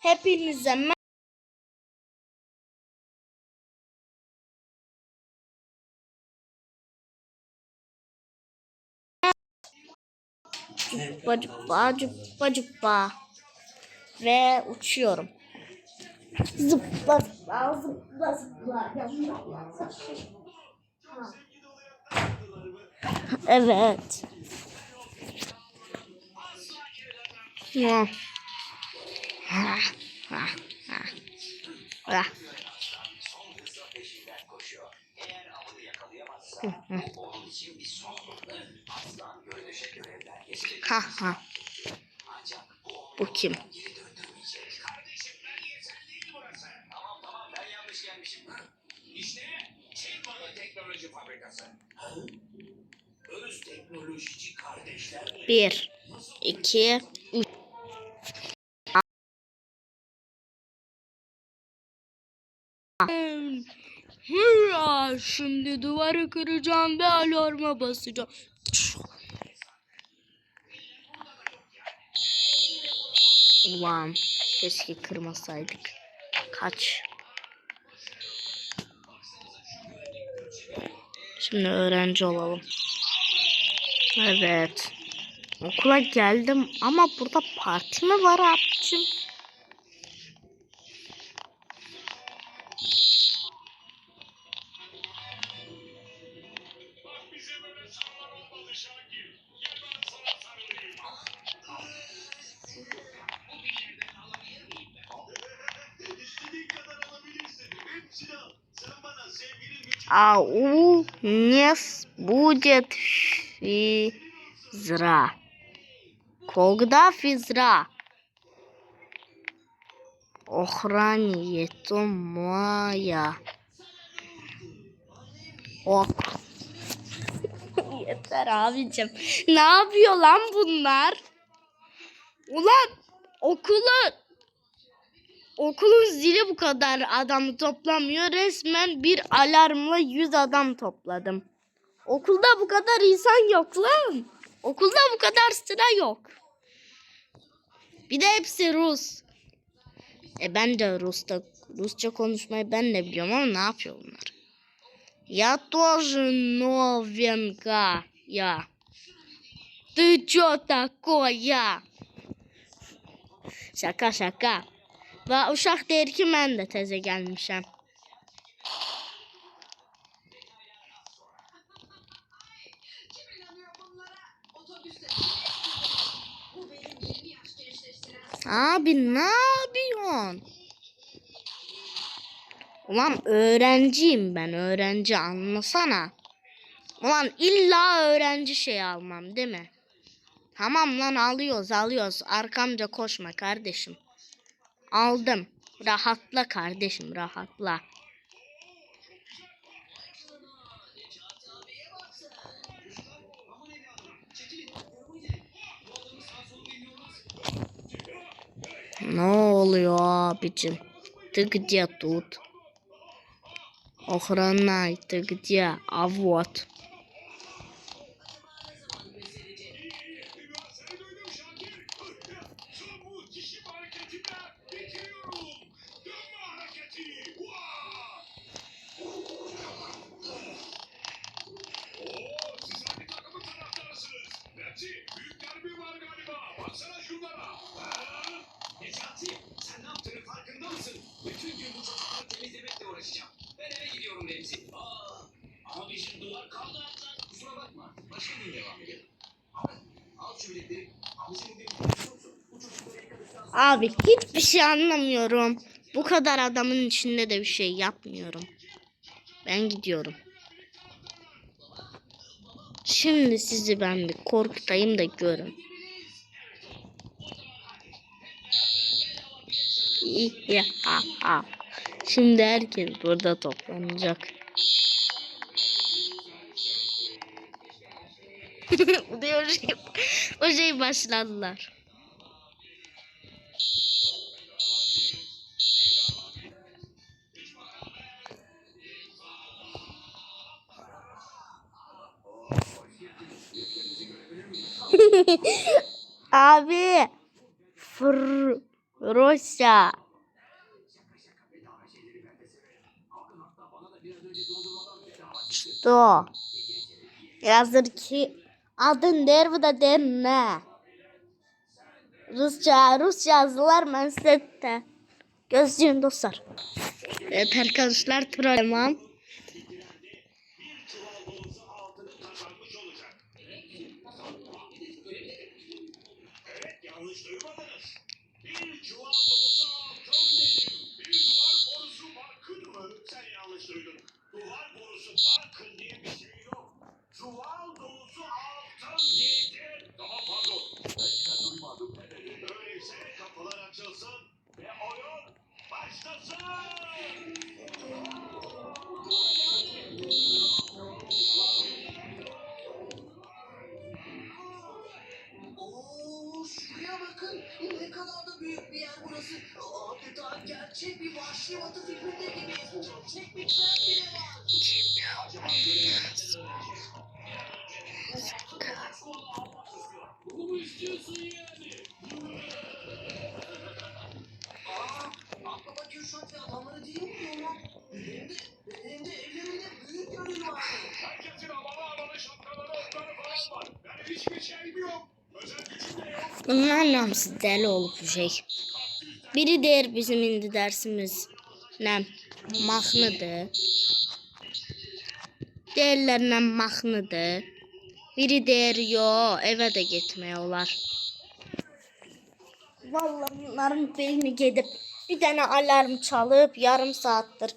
Hepinize Cuppa cuppa cuppa cuppa. Ve uçuyorum. Zıpla zıpla zıpla zıpla. Evet. Ya. Ha, ha. Bu kim? İşte Çinbala Teknoloji Bir, iki, üç. Hırra, şimdi duvarı kıracağım ve alarma basacağım. Ulan keşke kırmasaydık. Kaç. Şimdi öğrenci olalım. Evet. Okula geldim ama burada parti mi var abicim? А у нас будет физра. Когда физра охраняет моя ок. Yeter abicim. Ne yapıyor lan bunlar? Ulan okulu okulun zili bu kadar adamı toplamıyor. Resmen bir alarmla 100 adam topladım. Okulda bu kadar insan yok lan. Okulda bu kadar sıra yok. Bir de hepsi Rus. E ben de Rus'ta Rusça konuşmayı ben de biliyorum ama ne yapıyor bunlar? Я тоже новенькая. Ты чё такое? Şaka şaka. Və uşaq deyir ki, mən də təzə gəlmişəm. Abi ne yapıyorsun? Ulan öğrenciyim ben öğrenci anlasana. Ulan illa öğrenci şey almam değil mi? Tamam lan alıyoruz alıyoruz. Arkamca koşma kardeşim. Aldım. Rahatla kardeşim rahatla. Ne oluyor abicim? Ты где тут? Охранай, ты где? А вот. Abi hiçbir şey anlamıyorum. Bu kadar adamın içinde de bir şey yapmıyorum. Ben gidiyorum. Şimdi sizi ben bir korkutayım da görün. Şimdi herkes burada toplanacak. Diyor şey, o şey başladılar. Abi. Fır. Rusya. Что? Yazır ki adın der bu da der ne? Rusça, Rusça yazılar ben size de gözlüğüm dostlar. Evet arkadaşlar trollemem. Bir çuval dolusu Ne kadar da büyük bir yer burası. Adeta gerçek bir vahşi batı filminde gibi. Gerçek bir Bunlar namsız deli olup şey. Biri der bizim indi dersimiz ne? Mahnıdır. Diğerlerine mahnıdır. Biri der yo eve de gitmeye olar. Vallahi bunların beyni gidip bir tane alarm çalıp yarım saattir.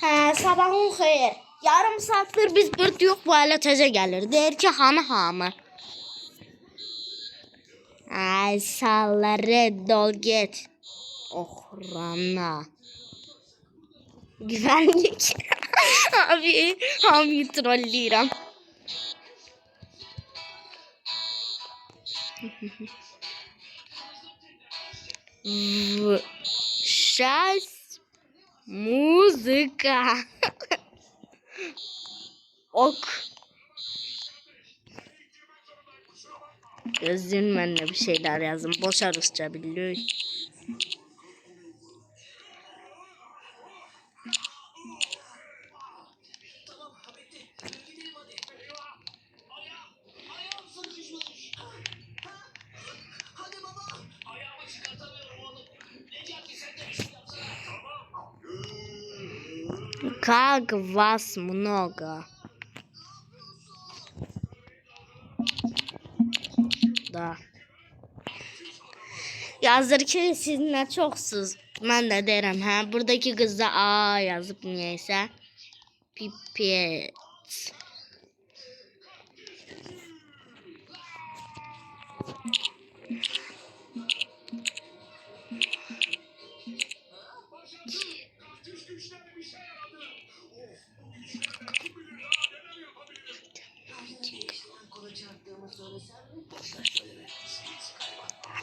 He sabahın xeyir. Yarım saattir biz burada yok bu ailə təzə gəlir. Deyir ki, hanı hamı? Ay salları dol get. Oh rana. Güvenlik. Abi hamıyı trolləyirəm. V- Şas Ok. Gözlüğün benimle bir şeyler yazın. Boşa Rusça biliyor. Tamam, ha, bitti. Da. Yazdır ki siz ne çoksuz. Ben de derim ha. Buradaki kız da A yazıp niyeyse. Pipet.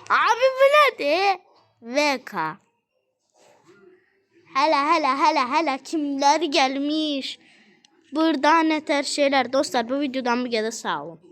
Abi bu nedir? VK. Hele hele hele hele kimler gelmiş. Burada neter şeyler dostlar bu videodan bu kadar sağ olun.